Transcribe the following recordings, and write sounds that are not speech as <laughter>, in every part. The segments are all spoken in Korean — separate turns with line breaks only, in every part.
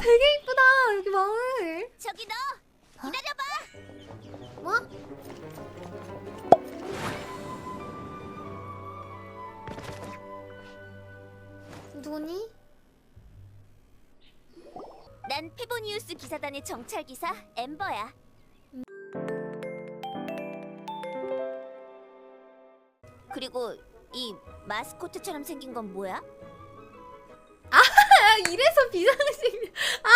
되게 이쁘다 여기 마을.
저기 너 기다려봐.
뭐? 누구니?
난 페보니우스 기사단의 정찰 기사 엠버야. 그리고 이 마스코트처럼 생긴 건 뭐야?
아 이래서 비상식. 아.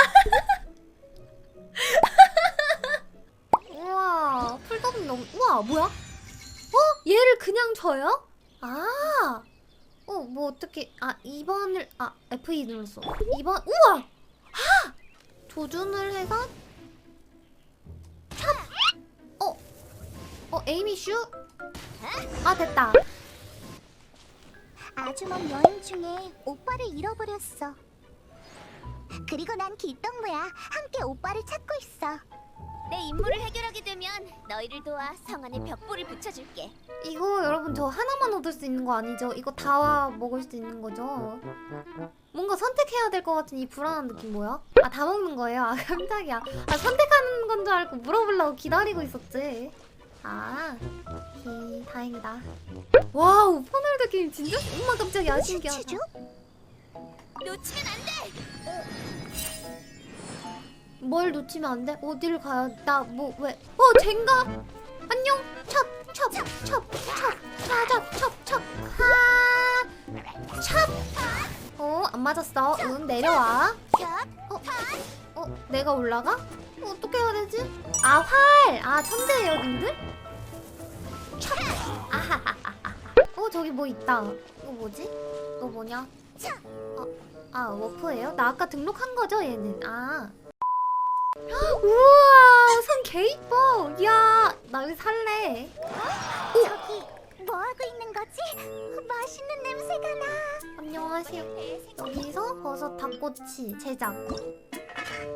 우와 풀더미 너무 우와 뭐야? 어 얘를 그냥 줘요? 아. 어 뭐 어떻게 아 2번을 아 F2 눌렀어. 2번 우와. 아 조준을 해서 찹. 어. 어 에이미 슈. 아 됐다.
아주 먼 여행 중에 오빠를 잃어버렸어. 그리고 난 길동무야. 함께 오빠를 찾고 있어.
내 임무를 해결하게 되면 너희를 도와 성 안에 벽돌을 붙여줄게.
이거 여러분 저 하나만 얻을 수 있는 거 아니죠? 이거 다 먹을 수 있는 거죠? 뭔가 선택해야 될 것 같은 이 불안한 느낌 뭐야? 아 다 먹는 거예요? 아 <laughs> 깜짝이야 아 선택하는 건 줄 알고 물어보려고 기다리고 있었지 아 히, 다행이다 와우 오픈월드 게임 진짜? 엄마 깜짝이야 신기하다?
놓치면 안 돼.
뭘 놓치면 안 돼? 어딜 가야 나 뭐 왜? 어 젠가 안녕 찹찹찹찹찹찹찹찹찹어안 맞았어 응 내려와 어? 어 내가 올라가? 어, 어떻게 해야 되지? 아 활 아 천재예요 님들 찹 아하하하하 어 저기 뭐 있다 이거 뭐지? 너 뭐냐? 어, 아 워프예요? 나 아까 등록한 거죠 얘는? 아. <gasps> 우와 손개 이뻐 야나 여기 살래. <gasps>
저기 뭐 하고 있는 거지? <gasps> 맛있는 냄새가 나.
안녕하세요. 여기서 버섯 닭꼬치 제작.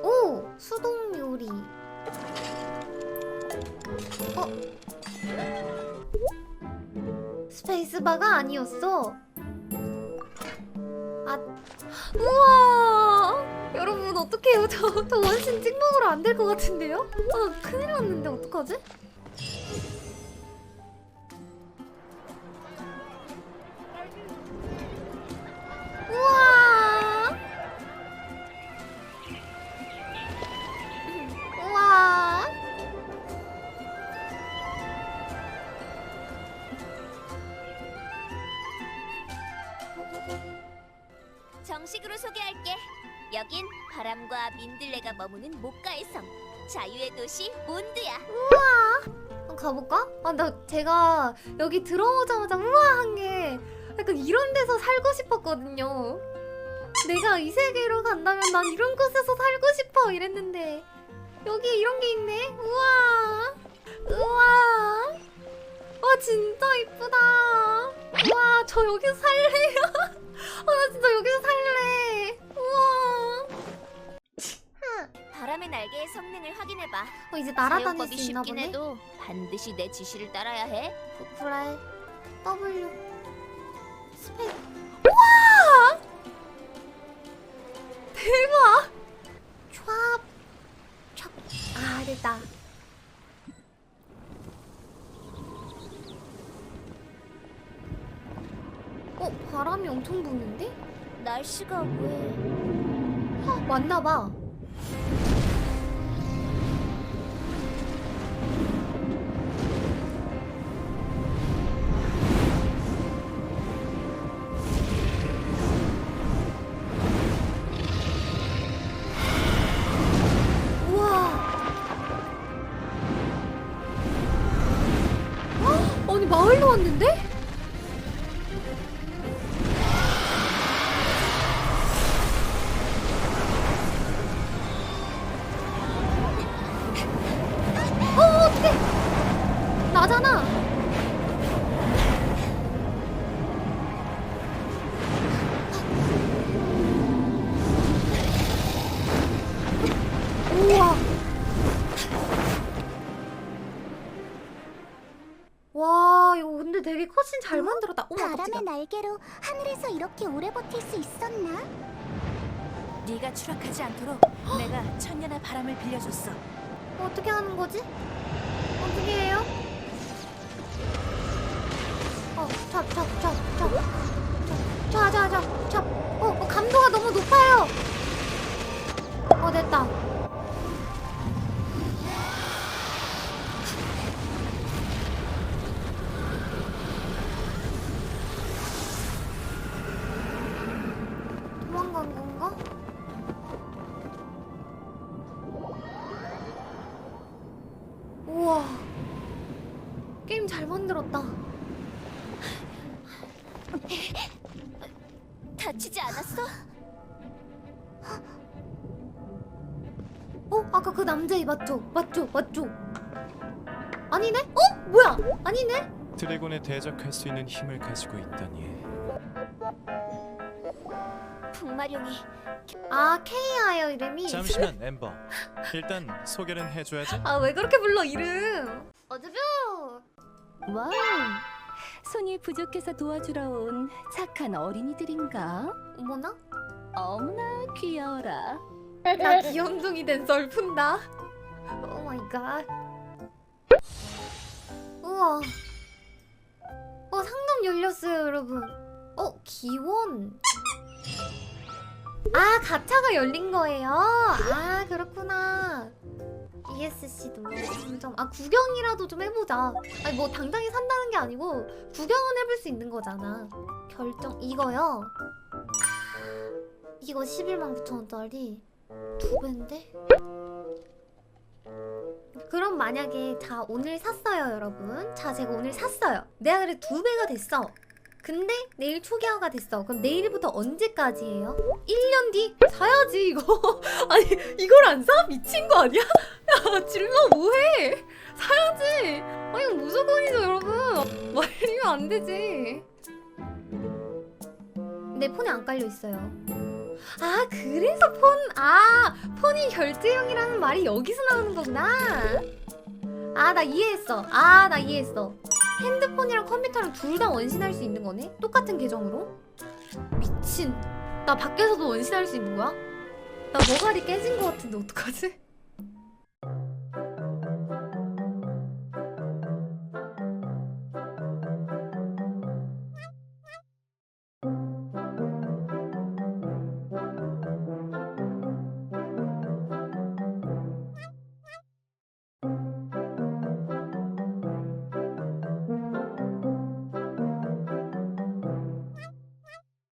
오 수동 요리. 어? 스페이스바가 아니었어. 아 우와 여러분 어떡해요 저, 저 원신 찍먹으로 안 될 것 같은데요? 아 큰일 났는데 어떡하지?
정식으로 소개할게. 여긴 바람과 민들레가 머무는 목가의 성. 자유의 도시 몬드야.
한번 가볼까? 아 나 제가 여기 들어오자마자 우와 한 게 약간 이런 데서 살고 싶었거든요. 내가 이 세계로 간다면 난 이런 곳에서 살고 싶어 이랬는데 여기 이런 게 있네. 우와, 우와, 와 진짜 이쁘다. 와 저 여기서 살래요.
날개의 성능을 확인해봐.
어 이제 날아다닐
사용법이
수 있나
쉽긴
보네.
해도 반드시 내 지시를 따라야 해.
그래 W 스페이스 우와 대박 촤촤아 됐다 어 바람이 엄청 부는데
날씨가 왜?
헉, 맞나봐 컷신 잘 만들었다 어머
바람의
깜짝이야
날개로 하늘에서 이렇게 오래 버틸 수 있었나?
네가 추락하지 않도록 내가 천년의 바람을 빌려줬어.
어떻게 하는 거지? 어떻게 해요? 어, 찹, 찹, 찹, 찹.
다치지 않았어?
어? 아까 그 남자애 맞죠? 맞죠? 맞죠? 아니네? 어? 뭐야? 아니네?
드래곤에 대적할 수 있는 힘을 가지고 있다니
북마룡이
아 케이아예요 이름이
잠시만 엠버 일단 소개는 해줘야지
아 왜 그렇게 불러 이름 어즈뷰
와우. 손이 부족해서 도와주러 온 착한 어린이들인가?
어머나?
어머나 귀여워라.
나 <laughs> 귀염둥이 된 썰 푼다. 오 마이 갓 우와. 어 상점 열렸어요 여러분. 어 기원. 아 가차가 열린 거예요? 아 그렇구나 ESC도 상점 아 구경이라도 좀 해보자 아니 뭐 당장에 산다는 게 아니고 구경은 해볼 수 있는 거잖아 결정 이거요 이거 11만 9천 원짜리 두 배인데? 그럼 만약에 자 오늘 샀어요 여러분 자 제가 오늘 샀어요 내가 그래 두 배가 됐어 근데 내일 초기화가 됐어 그럼 내일부터 언제까지예요? 1년 뒤? 사야지 이거 <laughs> 아니 이걸 안 사? 미친 거 아니야? 야 질문 뭐해? 사야지. 아니 이거 무조건이죠 여러분. 말리면 안 되지. 내 폰에 안 깔려 있어요. 아 그래서 폰 아 폰이 결제용이라는 말이 여기서 나오는 거구나. 아 나 이해했어. 아 나 이해했어. 핸드폰이랑 컴퓨터랑 둘 다 원신할 수 있는 거네? 똑같은 계정으로? 미친. 나 밖에서도 원신할 수 있는 거야? 나 머가리 깨진 거 같은데 어떡하지